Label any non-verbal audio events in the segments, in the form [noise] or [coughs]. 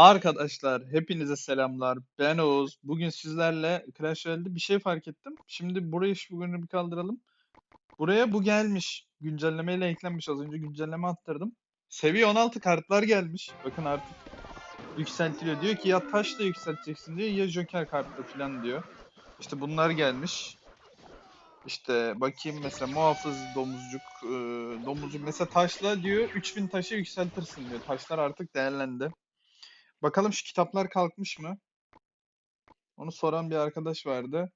Arkadaşlar hepinize selamlar. Ben Oğuz. Bugün sizlerle Clash Royale'de bir şey fark ettim. Şimdi burayı şu bugünü bir kaldıralım. Buraya bu gelmiş. Güncellemeyle eklenmiş. Az önce güncelleme attırdım. Seviye 16 kartlar gelmiş. Bakın artık yükseltiliyor. Diyor ki ya taşla yükselteceksin diyor ya Joker kartla falan diyor. İşte bunlar gelmiş. İşte bakayım mesela muhafız domuzcuk e, domuzcuk mesela taşla diyor 3000 taşı yükseltirsin diyor. Taşlar artık değerlendi. Bakalım şu kitaplar kalkmış mı? Onu soran bir arkadaş vardı.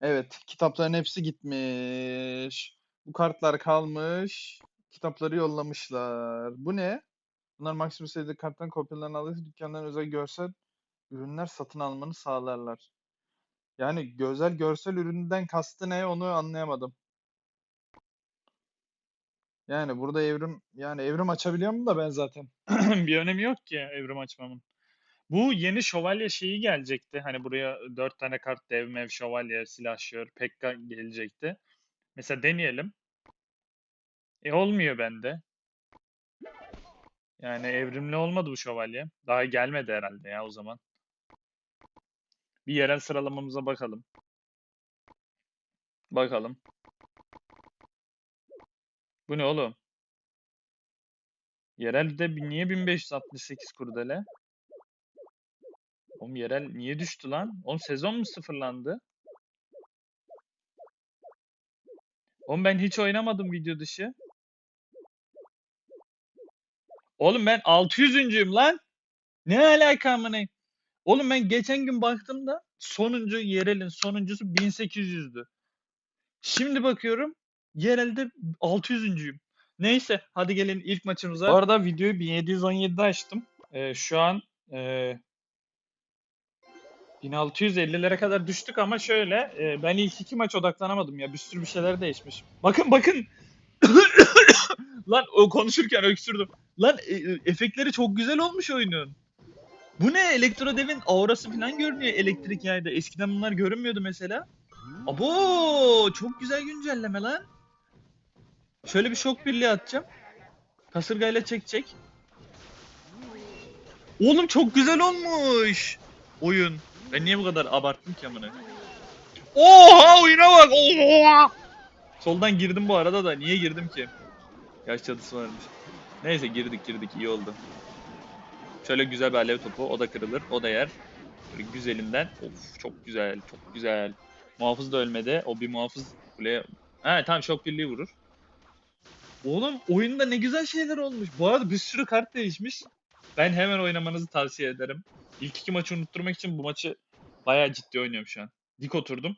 Evet, kitapların hepsi gitmiş. Bu kartlar kalmış. Kitapları yollamışlar. Bu ne? Bunlar maksimum sayıda karttan kopyalarını alırsa dükkandan özel görsel ürünler satın almanı sağlarlar. Yani güzel görsel üründen kastı ne onu anlayamadım. Yani burada evrim yani evrim açabiliyor mu da ben zaten. [clears throat] bir önemi yok ki evrim açmamın. Bu yeni şövalye şeyi gelecekti. Hani buraya dört tane kart dev mev şövalye, silahşör, pekka gelecekti. Mesela deneyelim. E olmuyor bende. Yani evrimli olmadı bu şövalye. Daha gelmedi herhalde ya o zaman. Bir yerel sıralamamıza bakalım. Bakalım. Bu ne oğlum? Yerelde niye 1568 kurdele? Oğlum yerel niye düştü lan? Oğlum sezon mu sıfırlandı? Oğlum ben hiç oynamadım video dışı. Oğlum ben 600'üncüyüm lan. Ne alaka amına? Oğlum ben geçen gün baktım da sonuncu yerelin sonuncusu 1800'dü. Şimdi bakıyorum yerelde 600'üncüyüm. Neyse hadi gelin ilk maçımıza. Bu arada videoyu 1717'de açtım. Ee, şu an ee, 1650'lere kadar düştük ama şöyle e, ben ilk iki maç odaklanamadım ya bir sürü bir şeyler değişmiş. Bakın bakın. [coughs] Lan o konuşurken öksürdüm. Lan e, e, efektleri çok güzel olmuş oyunun. Bu ne? Elektrodev'in aurası falan görünüyor elektrik yayda. Eskiden bunlar görünmüyordu mesela. Abo çok güzel güncelleme lan. Şöyle bir şok birliği atacağım. Kasırgayla çekecek. Oğlum çok güzel olmuş. Oyun. Ben niye bu kadar abarttım ki amına? Oha oyuna bak. Oha. Soldan girdim bu arada da niye girdim ki? Yaş çatısı varmış. Neyse girdik girdik iyi oldu. Şöyle güzel bir alev topu. O da kırılır. O da yer. Böyle güzelinden. Of çok güzel. Çok güzel. Muhafız da ölmedi. O bir muhafız kuleye... Ha tamam şok birliği vurur. Oğlum oyunda ne güzel şeyler olmuş. Bu arada bir sürü kart değişmiş. Ben hemen oynamanızı tavsiye ederim. İlk iki maçı unutturmak için bu maçı bayağı ciddi oynuyorum şu an. Dik oturdum.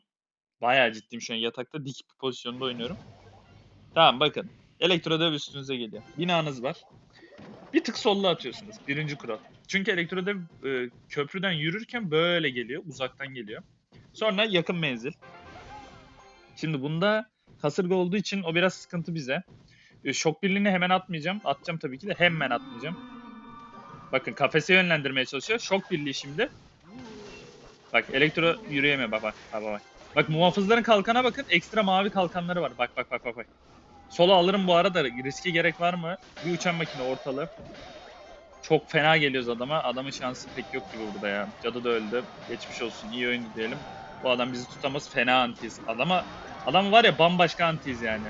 Bayağı ciddiyim şu an yatakta dik bir pozisyonda oynuyorum. Tamam bakın. Elektrodev üstünüze geliyor. Binanız var. Bir tık solla atıyorsunuz. Birinci kural. Çünkü elektrodev e, köprüden yürürken böyle geliyor. Uzaktan geliyor. Sonra yakın menzil. Şimdi bunda kasırga olduğu için o biraz sıkıntı bize. E, şok birliğini hemen atmayacağım. Atacağım tabii ki de hemen atmayacağım. Bakın kafese yönlendirmeye çalışıyor. Şok birliği şimdi. Bak elektro yürüyemiyor bak bak bak bak. Bak muhafızların kalkana bakın. Ekstra mavi kalkanları var. Bak bak bak bak bak. Sola alırım bu arada. Riske gerek var mı? Bir uçan makine ortalı. Çok fena geliyoruz adama. Adamın şansı pek yok gibi burada ya. Cadı da öldü. Geçmiş olsun. İyi oyundu diyelim. Bu adam bizi tutamaz. Fena antiyiz. Adama adam var ya bambaşka antiyiz yani.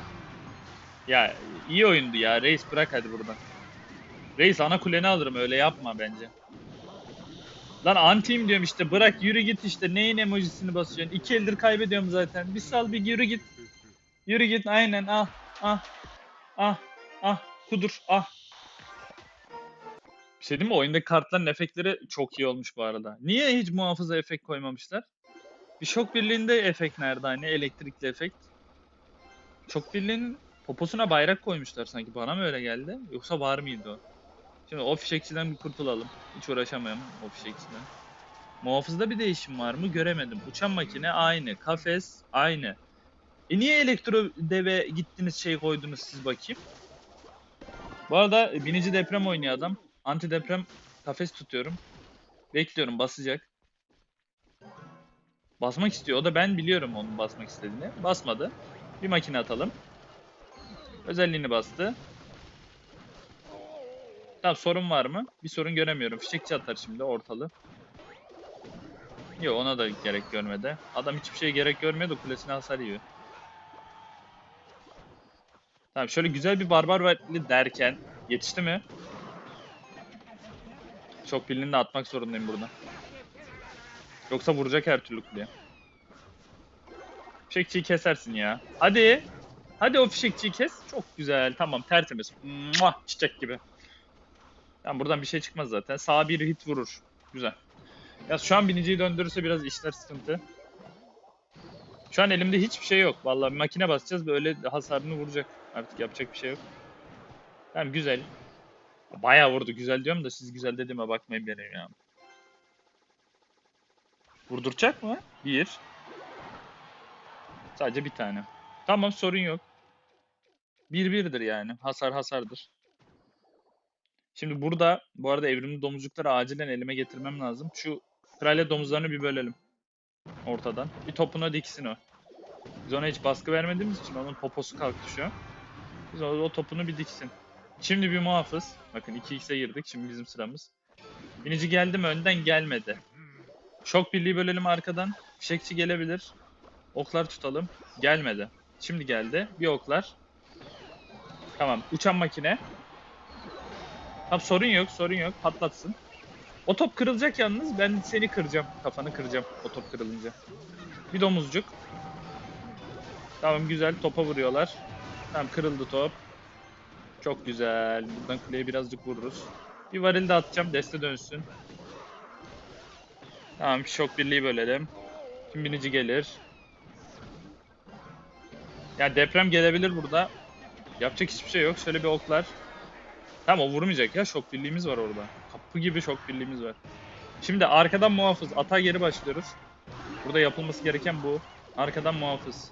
Ya iyi oyundu ya. Reis bırak hadi buradan. Reis ana kuleni alırım öyle yapma bence. Lan antiyim diyorum işte bırak yürü git işte neyin emojisini basıyorsun. İki eldir kaybediyorum zaten. Bir sal bir yürü git. Yürü git aynen ah ah ah ah kudur ah. Bir şey değil mi? Oyundaki kartların efektleri çok iyi olmuş bu arada. Niye hiç muhafıza efekt koymamışlar? Bir şok birliğinde efekt nerede hani elektrikli efekt? Şok birliğinin poposuna bayrak koymuşlar sanki. Bana mı öyle geldi? Yoksa var mıydı o? Şimdi o fişekçiden bir kurtulalım. Hiç uğraşamıyorum o fişekçiden. Muhafızda bir değişim var mı? Göremedim. Uçan makine aynı. Kafes aynı. E niye elektro deve gittiniz şey koydunuz siz bakayım? Bu arada e, binici deprem oynuyor adam. Anti deprem kafes tutuyorum. Bekliyorum basacak. Basmak istiyor. O da ben biliyorum onun basmak istediğini. Basmadı. Bir makine atalım. Özelliğini bastı. Tamam sorun var mı? Bir sorun göremiyorum. Fişekçi atar şimdi ortalı. Yok ona da gerek görmedi. Adam hiçbir şeye gerek görmüyor da kulesine hasar yiyor. Tamam şöyle güzel bir barbar vatli derken yetişti mi? Çok pilini de atmak zorundayım burada. Yoksa vuracak her türlü kuleye. Fişekçiyi kesersin ya. Hadi. Hadi o fişekçiyi kes. Çok güzel. Tamam tertemiz. Muah, çiçek gibi. Tamam buradan bir şey çıkmaz zaten. Sağa bir hit vurur. Güzel. Ya şu an biniciyi döndürürse biraz işler sıkıntı. Şu an elimde hiçbir şey yok. Vallahi bir makine basacağız böyle hasarını vuracak. Artık yapacak bir şey yok. Tamam güzel. Bayağı vurdu güzel diyorum da siz güzel dediğime bakmayın benim ya. Vurduracak mı? Bir. Sadece bir tane. Tamam sorun yok. Bir birdir yani. Hasar hasardır. Şimdi burada bu arada evrimli domuzcukları acilen elime getirmem lazım. Şu kraliyet domuzlarını bir bölelim. Ortadan. Bir topuna diksin o. Biz ona hiç baskı vermediğimiz için onun poposu kalktı şu an. Biz o, o topunu bir diksin. Şimdi bir muhafız. Bakın 2x'e girdik. Şimdi bizim sıramız. Binici geldi mi? Önden gelmedi. Şok birliği bölelim arkadan. Fişekçi gelebilir. Oklar tutalım. Gelmedi. Şimdi geldi. Bir oklar. Tamam. Uçan makine. Tamam sorun yok, sorun yok. Patlatsın. O top kırılacak yalnız. Ben seni kıracağım. Kafanı kıracağım o top kırılınca. Bir domuzcuk. Tamam güzel. Topa vuruyorlar. Tamam kırıldı top. Çok güzel. Buradan kuleye birazcık vururuz. Bir varil de atacağım. Deste dönsün. Tamam şok birliği bölelim. Kim binici gelir. Ya deprem gelebilir burada. Yapacak hiçbir şey yok. Şöyle bir oklar. Tamam o vurmayacak ya. Şok birliğimiz var orada. Kapı gibi şok birliğimiz var. Şimdi arkadan muhafız. Ata geri başlıyoruz. Burada yapılması gereken bu. Arkadan muhafız.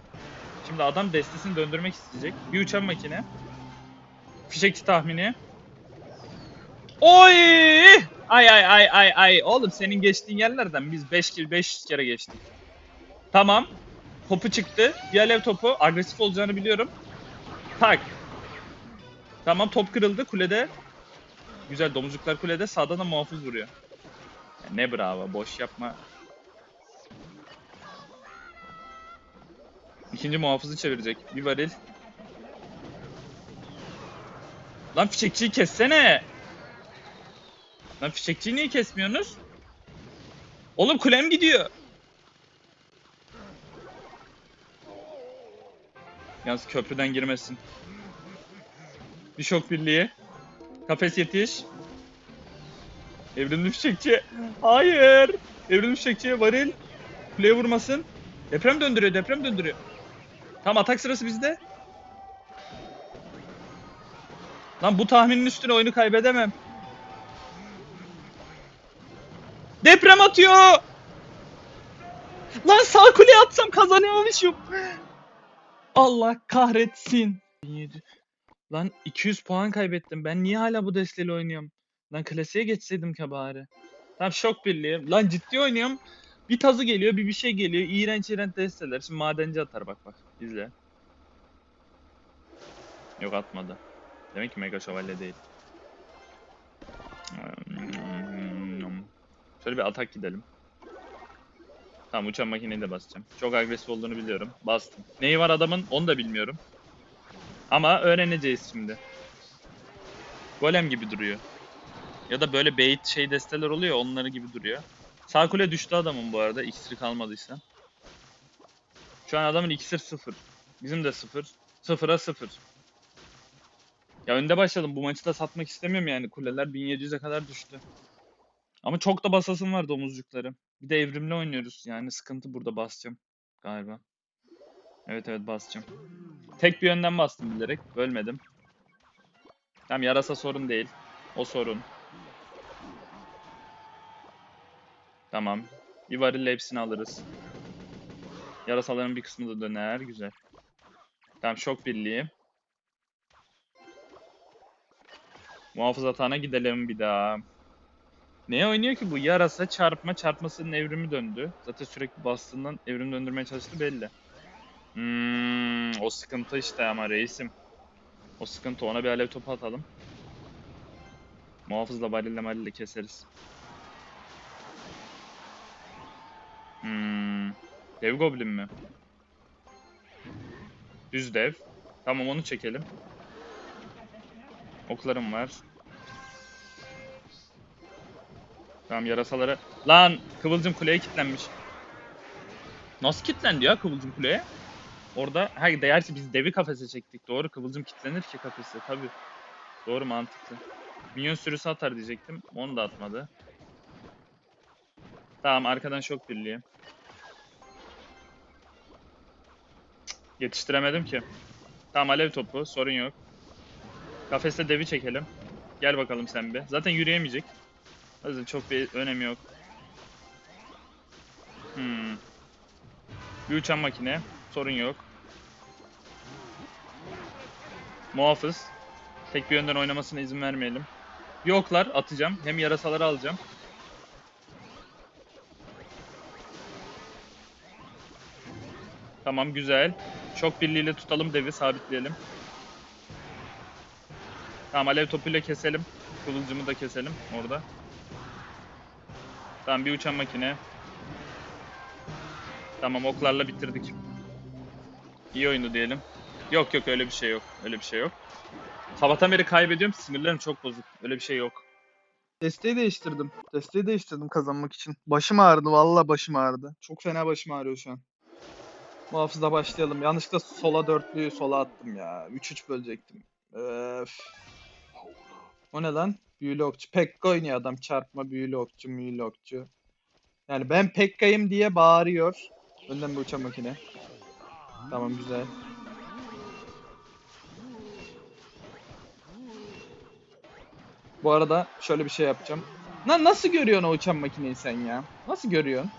Şimdi adam destesini döndürmek isteyecek. Bir uçan makine. Fişekçi tahmini. Oy! Ay ay ay ay ay. Oğlum senin geçtiğin yerlerden biz 5 kere 500 kere geçtik. Tamam. Topu çıktı. Bir alev topu. Agresif olacağını biliyorum. Tak. Tamam top kırıldı kulede. Güzel domuzcuklar kulede. Sağdan da muhafız vuruyor. Ne bravo. Boş yapma. İkinci muhafızı çevirecek. Bir varil. Lan fişekçiyi kessene. Lan fişekçiyi niye kesmiyorsunuz? Oğlum kulem gidiyor. Yalnız köprüden girmesin. Bir şok birliği. Kafes yetiş. Evrimli fişekçi. Hayır. Evrimli fişekçi varil. Kuleye vurmasın. Deprem döndürüyor, deprem döndürüyor. Tamam atak sırası bizde. Lan bu tahminin üstüne oyunu kaybedemem. Deprem atıyor. Lan sağ kuleye atsam kazanıyormuşum. Allah kahretsin. 17. Lan 200 puan kaybettim. Ben niye hala bu desteğiyle oynuyorum? Lan klasiğe geçseydim ki bari. Tamam şok birliği. Lan ciddi oynuyorum. Bir tazı geliyor, bir bir şey geliyor. İğrenç iğrenç desteler. Şimdi madenci atar bak bak. İzle. Yok atmadı. Demek ki mega şövalye değil. Şöyle bir atak gidelim. Tamam uçan makineyi de basacağım. Çok agresif olduğunu biliyorum. Bastım. Neyi var adamın onu da bilmiyorum. Ama öğreneceğiz şimdi. Golem gibi duruyor. Ya da böyle bait şey desteler oluyor onları gibi duruyor. Sağ kule düştü adamın bu arada iksiri kalmadıysa. Şu an adamın iksir 0. Bizim de 0. 0'a 0. Ya önde başladım. Bu maçı da satmak istemiyorum yani. Kuleler 1700'e kadar düştü. Ama çok da basasım var domuzcukları. Bir de evrimli oynuyoruz. Yani sıkıntı burada basacağım galiba. Evet evet basacağım. Tek bir yönden bastım bilerek. Bölmedim. Tamam yarasa sorun değil. O sorun. Tamam. Bir varille hepsini alırız. Yarasaların bir kısmı da döner. Güzel. Tamam şok birliği. Muhafız hatana gidelim bir daha. Ne oynuyor ki bu? Yarasa çarpma çarpmasının evrimi döndü. Zaten sürekli bastığından evrim döndürmeye çalıştı belli. Hmm, o sıkıntı işte ama reisim. O sıkıntı ona bir alev topu atalım. Muhafızla barille marille keseriz. Hmm. Dev goblin mi? Düz dev. Tamam onu çekelim. Oklarım var. Tamam yarasaları. Lan Kıvılcım kuleye kilitlenmiş. Nasıl kilitlendi ya Kıvılcım kuleye? Orada ha değer ki biz devi kafese çektik. Doğru Kıvılcım kilitlenir ki kafese tabi. Doğru mantıklı. Minyon sürüsü atar diyecektim. Onu da atmadı. Tamam arkadan şok birliği. Yetiştiremedim ki. Tamam alev topu sorun yok. Kafeste devi çekelim. Gel bakalım sen bir. Zaten yürüyemeyecek. O çok bir önemi yok. Hmm. Bir uçan makine. Sorun yok. Muhafız. Tek bir yönden oynamasına izin vermeyelim. Yoklar atacağım. Hem yarasaları alacağım. Tamam güzel. Şok birliğiyle tutalım devi sabitleyelim. Tamam alev topuyla keselim. Kıvılcımı da keselim orada. Tamam bir uçan makine. Tamam oklarla bitirdik. İyi oyundu diyelim. Yok yok öyle bir şey yok. Öyle bir şey yok. Sabahtan beri kaybediyorum. Sinirlerim çok bozuk. Öyle bir şey yok. Desteği değiştirdim. Desteği değiştirdim kazanmak için. Başım ağrıdı. Vallahi başım ağrıdı. Çok fena başım ağrıyor şu an. Muhafızla başlayalım. Yanlışlıkla sola dörtlüyü sola attım ya. 3-3 bölecektim. Öf. O ne lan? Büyülü okçu. Pekka oynuyor adam. Çarpma büyülü okçu, büyülü okçu. Yani ben Pekka'yım diye bağırıyor. Önden bir uçan makine. Tamam güzel. Bu arada şöyle bir şey yapacağım. Lan nasıl görüyorsun o uçan makineyi sen ya? Nasıl görüyorsun?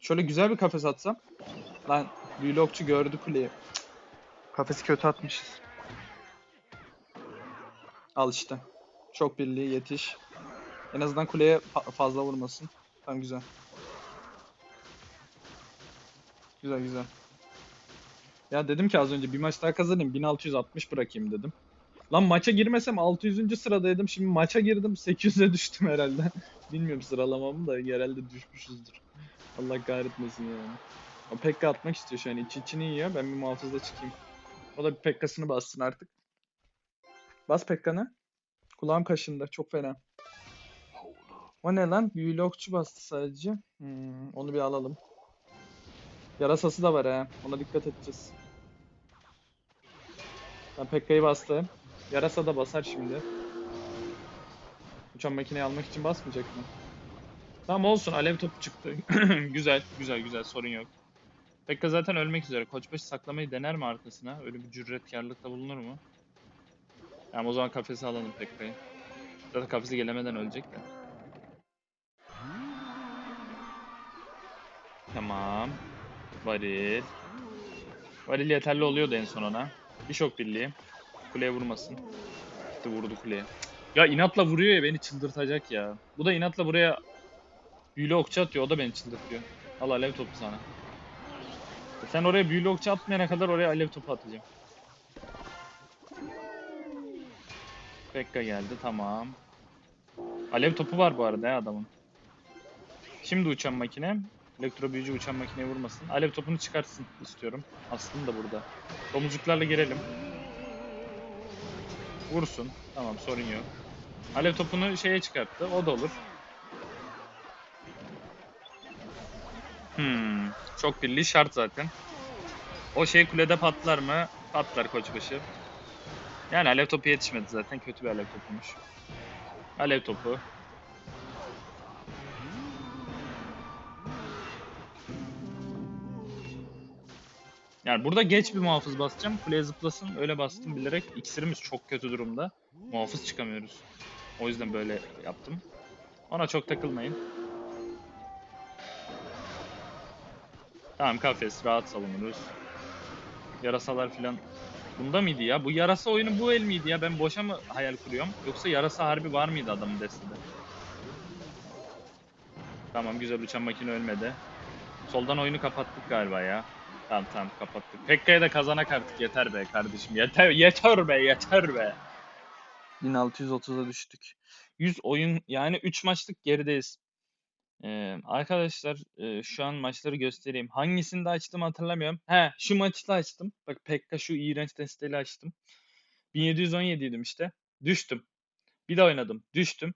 Şöyle güzel bir kafes atsam. Lan okçu gördü kuleyi. Kafesi kötü atmışız. Al işte. Çok birliği yetiş. En azından kuleye fa- fazla vurmasın. Tamam güzel. Güzel güzel. Ya dedim ki az önce bir maç daha kazanayım 1660 bırakayım dedim. Lan maça girmesem 600. sıradaydım. Şimdi maça girdim 800'e düştüm herhalde. [laughs] Bilmiyorum sıralamamı da herhalde düşmüşüzdür. Allah kahretmesin yani. O Pekka atmak istiyor şu an. İç içini yiyor. Ben bir muhafızla çıkayım. O da bir Pekka'sını bassın artık. Bas Pekka'nı. Kulağım kaşındı. Çok fena. O ne lan? Büyülü okçu bastı sadece. Hmm, onu bir alalım. Yarasası da var ha. Ona dikkat edeceğiz. Ben Pekka'yı bastım. Yarasa da basar şimdi. Uçan makineyi almak için basmayacak mı? Tamam olsun. Alev topu çıktı. [clears throat] güzel, güzel, güzel. Sorun yok. Pekka zaten ölmek üzere. Koçbaşı saklamayı dener mi arkasına? Öyle bir cüretkarlıkta bulunur mu? Tamam o zaman kafesi alalım Pekka'yı. Zaten kafesi gelemeden ölecek de. Tamam. Varil. Varil yeterli oluyordu en son ona. Bir şok birliği. Kuleye vurmasın. Gitti vurdu kuleye. Ya inatla vuruyor ya beni çıldırtacak ya. Bu da inatla buraya büyülü okçu atıyor. O da beni çıldırtıyor. Al alev topu sana. Sen oraya büyülü okçu atmayana kadar oraya alev topu atacağım. Pekka geldi tamam. Alev topu var bu arada ya adamın. Şimdi uçan makine. Elektro büyücü uçan makineye vurmasın. Alev topunu çıkartsın istiyorum. Aslında burada. Domuzcuklarla girelim. Vursun. Tamam sorun yok. Alev topunu şeye çıkarttı. O da olur. Hmm. Çok birliği şart zaten. O şey kulede patlar mı? Patlar koçbaşı. Yani alev topu yetişmedi zaten. Kötü bir alev topuymuş. Alev topu. Yani burada geç bir muhafız basacağım. Kuleye zıplasın. Öyle bastım bilerek. İksirimiz çok kötü durumda. Muhafız çıkamıyoruz. O yüzden böyle yaptım. Ona çok takılmayın. Tamam kafes rahat savunuruz. Yarasalar filan. Bunda mıydı ya? Bu yarasa oyunu bu el miydi ya? Ben boşa mı hayal kuruyorum? Yoksa yarasa harbi var mıydı adamın destede? Tamam güzel uçan makine ölmedi. Soldan oyunu kapattık galiba ya. Tamam tamam kapattık. Pekka'ya da kazanak artık yeter be kardeşim. Yeter yeter be yeter be. 1630'a düştük. 100 oyun yani 3 maçlık gerideyiz. Ee, arkadaşlar e, şu an maçları göstereyim. Hangisini de açtım hatırlamıyorum. He şu maçı da açtım. Bak Pekka şu iğrenç desteğiyle açtım. 1717 idim işte. Düştüm. Bir de oynadım. Düştüm.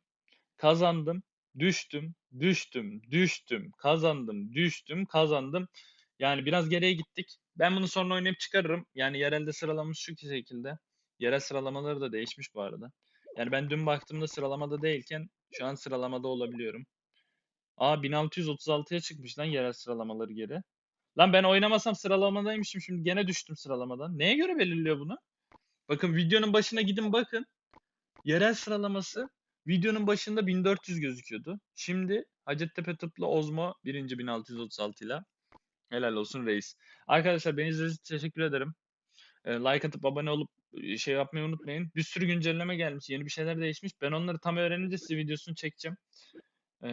Kazandım. Düştüm. Düştüm. Düştüm. Kazandım. Düştüm. Kazandım. Yani biraz geriye gittik. Ben bunu sonra oynayıp çıkarırım. Yani yerelde sıralamamız şu şekilde. Yerel sıralamaları da değişmiş bu arada. Yani ben dün baktığımda sıralamada değilken şu an sıralamada olabiliyorum. Aa 1636'ya çıkmış lan yerel sıralamaları geri. Lan ben oynamasam sıralamadaymışım şimdi gene düştüm sıralamadan. Neye göre belirliyor bunu? Bakın videonun başına gidin bakın. Yerel sıralaması videonun başında 1400 gözüküyordu. Şimdi Hacettepe Tıplı Ozmo birinci 1636 ile. Helal olsun reis. Arkadaşlar beni izlediğiniz için teşekkür ederim. Ee, like atıp abone olup e, şey yapmayı unutmayın. Bir sürü güncelleme gelmiş. Yeni bir şeyler değişmiş. Ben onları tam öğrenince size videosunu çekeceğim. Ee,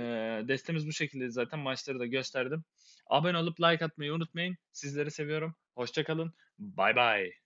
destemiz bu şekilde zaten maçları da gösterdim. Abone olup like atmayı unutmayın. Sizleri seviyorum. Hoşçakalın. Bay bay.